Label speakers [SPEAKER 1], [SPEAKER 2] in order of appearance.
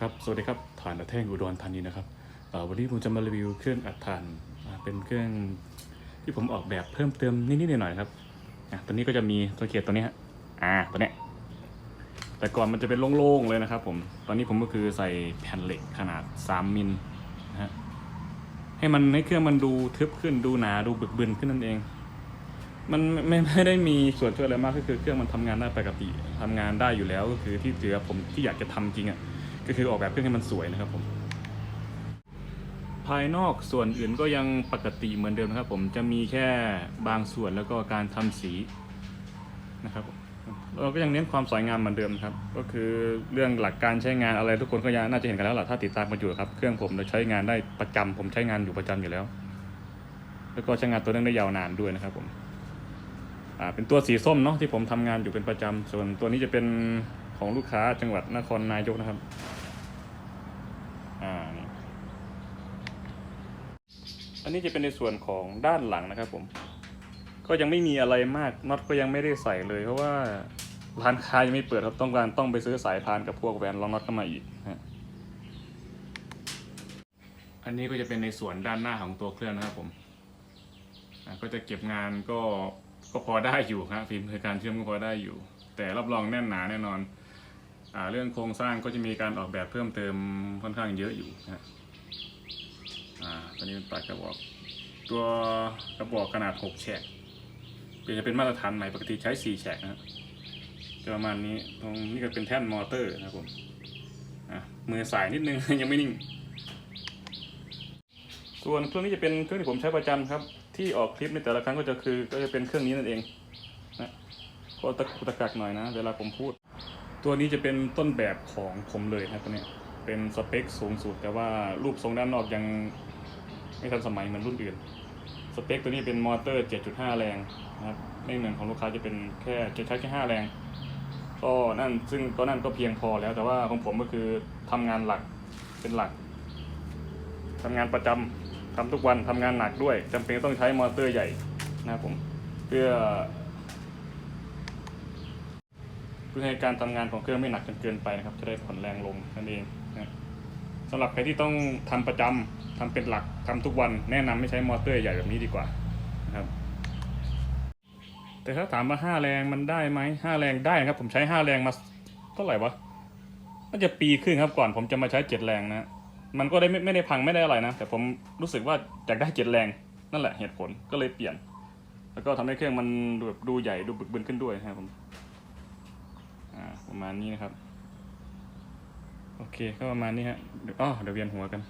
[SPEAKER 1] ครับ สวัสดีครับฐานอัดแท่งอุดรธานีนะครับวันนี้ผมจะมารีวิวเครื่องอัดถ่านเป็นเครื่องที่ผมออกแบบเพิ่มเติมนิดๆหน่อยๆครับตัวนี้ก็จะมีสังเกตตัวนี้ฮะอ่าตัวเนี้ยแต่ก่อนมันจะเป็นโล่งๆเลยนะครับ ผมตอนนี้ผมก็คือใส่แผ่นเหล็กขนาด 3มิลนะฮะให้มันให้เครื่องมันดูทึบขึ้นดูหนาดูบึกบึนขึ้นนั่นเอง มันไม่ไม่ได้มีส่วนช่วยอะไรมากก็คือเครื่องมันทำงานได้ปกติทำงานได้อยู่แล้วก็คือที่เหลือผมที่อยากจะทำจริงอะ ก็คือออกแบบเครื่องให้มันสวยนะครับผมภายนอกส่วนอื่นก็ยังปกติเหมือนเดิมนะครับ ผมจะมีแค่บางส่วนแล้วก็การทำสีนะครับเราก็ยังเน้นความสวยงามเหมือนเดิมครับ ก็คือเรื่องหลักการใช้งานอะไรทุกคนก็ยังน่าจะเห็นกันแล้วล่ะถ้าติดตามมาอยู่ครับ เครื่องผมเราใช้งานได้ประจำผมใช้งานอยู่ประจำอยู่แล้ว แล้วก็ใช้งานตัวนั้ได้ยาวนานด้วยนะครับผมอ่าเป็นตัวสีส้มเนาะที่ผมทำงานอยู่เป็นประจำส่วนตัวนี้จะเป็นของลูกค้าจังหวัดนครนายกนะครับ อ่านี่ อันนี้จะเป็นในส่วนของด้านหลังนะครับผม ก็ยังไม่มีอะไรมากน็อตก็ยังไม่ได้ใส่เลย เพราะว่าร้านค้ายังไม่เปิดครับต้องการต้องไปซื้อสายพานกับพวกแหวนรองน็อตเข้ามาอีกนะอันนี้ก็จะเป็นในส่วนด้านหน้าของตัวเครื่องนะครับผมก็จะเก็บงานก็ก็พอได้อยู่ครับฝีมือการเชื่อมก็พอได้อยู่ แต่รับรองแน่นหนาแน่นอนอเรื่องโครงสร้างก็จะมีการออกแบบเพิ่มเติมค่อนข้างเยอะอยู่นะ อ่าตอนนี้เป็นปากกระบอก ตัวกระบอกขนาด6แฉกเปลี่ยนจะเป็นมาตรฐานใหม่ปกติใช้4แฉกนะจะประมาณนี้ตรงนี้ก็เป็นแท่นมอเตอร์นะครับผมอะมือสายนิดนึงยังไม่นิ่ง ส่วนเครื่องนี้จะเป็นเครื่องที่ผมใช้ประจำครับ ที่ออกคลิปในแต่ละครั้งก็จะคือ ก็จะเป็นเครื่องนี้นั่นเองนะก็ตะกุตะกักหน่อยนะ เวลาผมพูด ตัวนี้จะเป็นต้นแบบของผมเลยนะครับตัวนี้เป็นสเปคสูงสุด แต่ว่ารูปทรงด้านนอกยัง ไม่ทันสมัยเหมือนรุ่นอื่น สเปคตัวนี้เป็นมอเตอร์ 7.5 แรงนะครับ ไม่เหมือนของลูกค้าจะเป็นแค่จะใช้แค่ 5 แรง ก็นั่นซึ่งก็นั่นก็เพียงพอแล้ว แต่ว่าของผมก็คือทำงานหลักเป็นหลักทำงานประจำทำทุกวันทำงานหนักด้วยจำเป็นต้องใช้มอเตอร์ใหญ่นะครับผมเพื่อเพื่อให้การทำงานของเครื่องไม่หนักจนเกินไปนะครับ จะได้ผ่อนแรงลงนั่นเองนะ สำหรับใครที่ต้องทำประจำทำเป็นหลักทำทุกวันแนะนำไม่ใช้มอเตอร์ใหญ่แบบนี้ดีกว่านะครับ แต่ถ้าถามว่าห้าแรงมันได้ไหมห้าแรงได้ครับ ผมใช้ห้าแรงมาเท่าไหร่วะน่าจะปีครึ่งครับก่อน ผมจะมาใช้เจ็ดแรงนะมันก็ได้ไม่ไม่ได้พังไม่ได้อะไรนะ แต่ผมรู้สึกว่าอยากได้เจ็ดแรงนั่นแหละเหตุผลก็เลยเปลี่ยน แล้วก็ทำให้เครื่องมันดูแบบดูใหญ่ดูบึกบึนขึ้นด้วยนะครับผมอ่าประมาณนี้นะครับ โอเคก็ประมาณนี้ฮะอ๋อเดี๋ยวเวียนหัวกัน